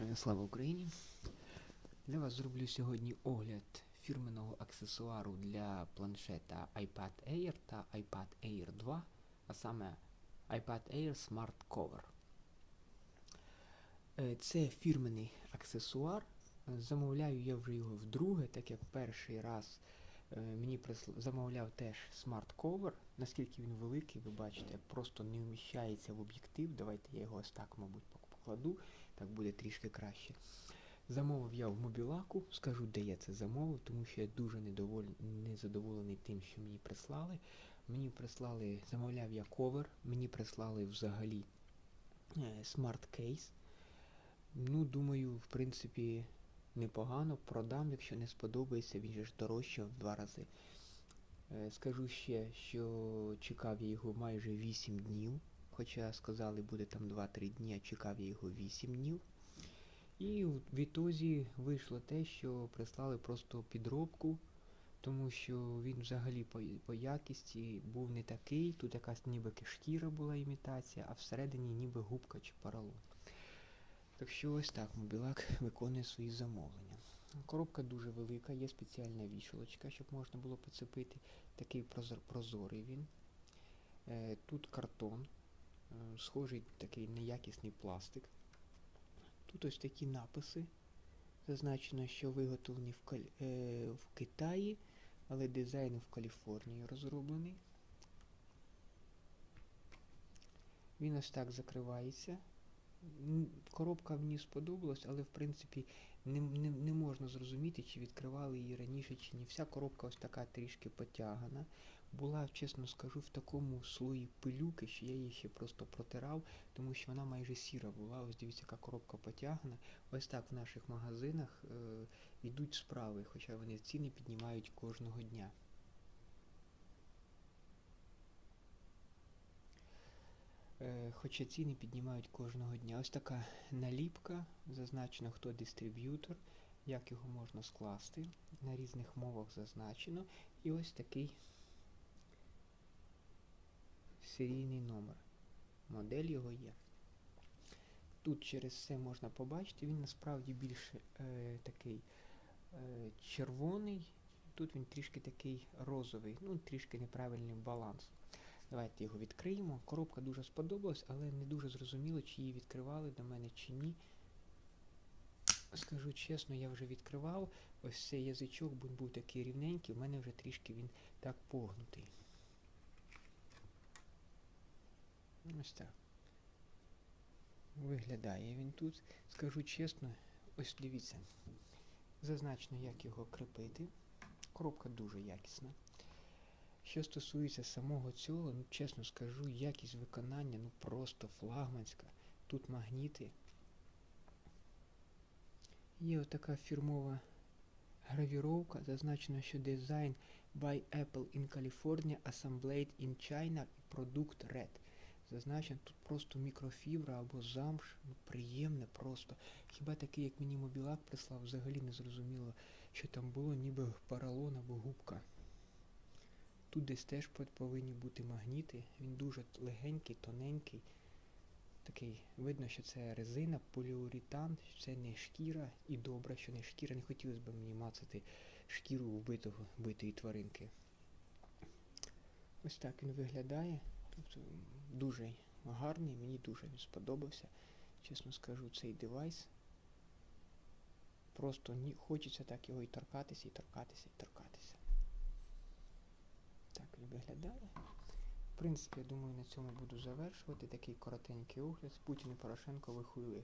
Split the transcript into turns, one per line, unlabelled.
Е, Слава Україні! Для вас зроблю сьогодні огляд фірменного аксесуару для планшета iPad Air та iPad Air 2, а саме iPad Air Smart Cover. Е, Це фірменний аксесуар. Замовляю я вже його вдруге, так як перший раз е, мені замовляв теж Smart Cover. Наскільки він великий, ви бачите, просто не вміщається в об'єктив. Давайте я його ось так, мабуть, покладу, так буде трішки краще. Замовив я в мобілаку, скажу, де я це замовив, тому що я дуже недоволь... незадоволений тим, що мені прислали. Мені прислали, замовляв я ковер, мені прислали взагалі е, смарт-кейс. Ну, думаю, в принципі, непогано. Продам, якщо не сподобається, він же ж дорожче в два рази. Е, Скажу ще, що чекав я його майже 8 днів. Хоча сказали, буде там 2-3 дні, а чекав я його 8 днів. І в відтозі вийшло те, що прислали просто підробку, тому що він взагалі по, по якісті був не такий. Тут якась ніби шкіра була імітація, а всередині ніби губка чи поролон. Так що ось так мобілак виконує свої замовлення. Коробка дуже велика, є спеціальна вішалочка, щоб можна було поцепити. Такий прозор, прозорий він. Е, тут картон, схожий такий неякісний пластик. Тут ось такі написи. Зазначено, що виготовлені в, Каль... е, в Китаї, але дизайн в Каліфорнії розроблений. Він ось так закривається. Коробка мені сподобалась, але в принципі не, не, не можна зрозуміти, чи відкривали її раніше, чи ні. Вся коробка ось така трішки потягана. Була, чесно скажу, в такому слої пилюки, що я її ще просто протирав, тому що вона майже сіра була. Ось дивіться, яка коробка потягана. Ось так в наших магазинах е, йдуть справи, хоча вони ціни піднімають кожного дня. Е, Хоча ціни піднімають кожного дня. Ось така наліпка, зазначено, хто дистриб'ютор, як його можна скласти. На різних мовах зазначено. І ось такий серійний номер. Модель його є. Тут через це можна побачити, він насправді більш е, такий е, червоний. Тут він трішки такий розовий, ну трішки неправильний баланс. Давайте його відкриємо. Коробка дуже сподобалась, але не дуже зрозуміло, чи її відкривали до мене чи ні. Скажу чесно, я вже відкривав. Ось цей язичок був, був такий рівненький, в мене вже трішки він так погнутий. Ось так. Виглядає він тут. Скажу чесно, ось дивіться. Зазначено, як його кріпити. Коробка дуже якісна. Що стосується самого цього, ну чесно скажу, якість виконання ну просто флагманська. Тут магніти. Є отака фірмова гравіровка, зазначено, що дизайн by Apple in California, assembled in China і продукт Red. Зазначено, тут просто мікрофібра або замш, ну приємне просто. Хіба такий, як мені мобілак прислав, взагалі не зрозуміло, що там було, ніби поролон або губка. Тут десь теж повинні бути магніти. Він дуже легенький, тоненький. Такий, видно, що це резина, поліуретан, що це не шкіра і добре, що не шкіра. Не хотілося б мені мацати шкіру вбитого, вбитої тваринки. Ось так він виглядає. Тобто дуже гарний, мені дуже він сподобався. Чесно скажу, цей девайс. Просто хочеться так його і торкатися, і торкатися, і торкатися. Так виглядає. В принципі, я думаю, на цьому буду завершувати. Такий коротенький огляд. Путін і Порошенко вихуїли.